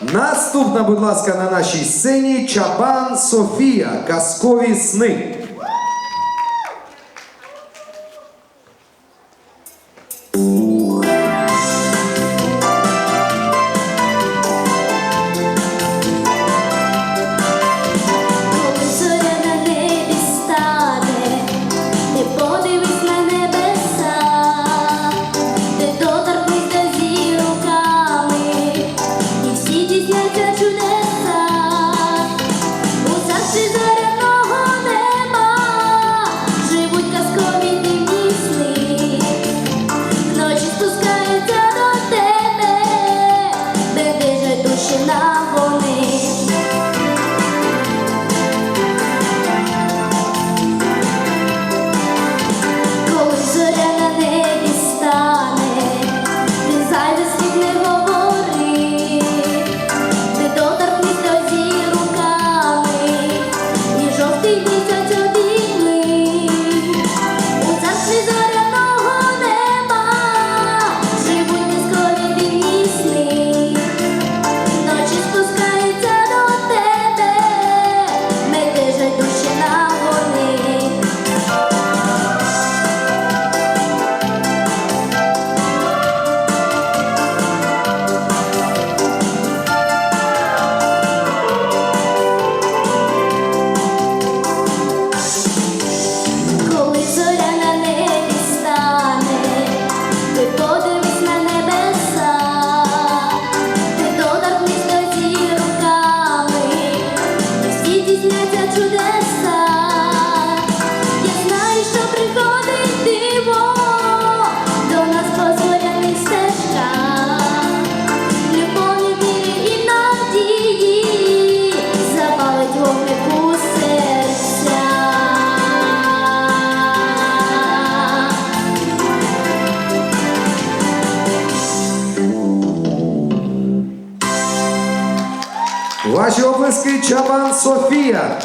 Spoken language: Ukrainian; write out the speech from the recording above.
Наступна, будь ласка, на нашій сцені Чабан Софія. Казкові сни. Ваші оплески Чабан Софія.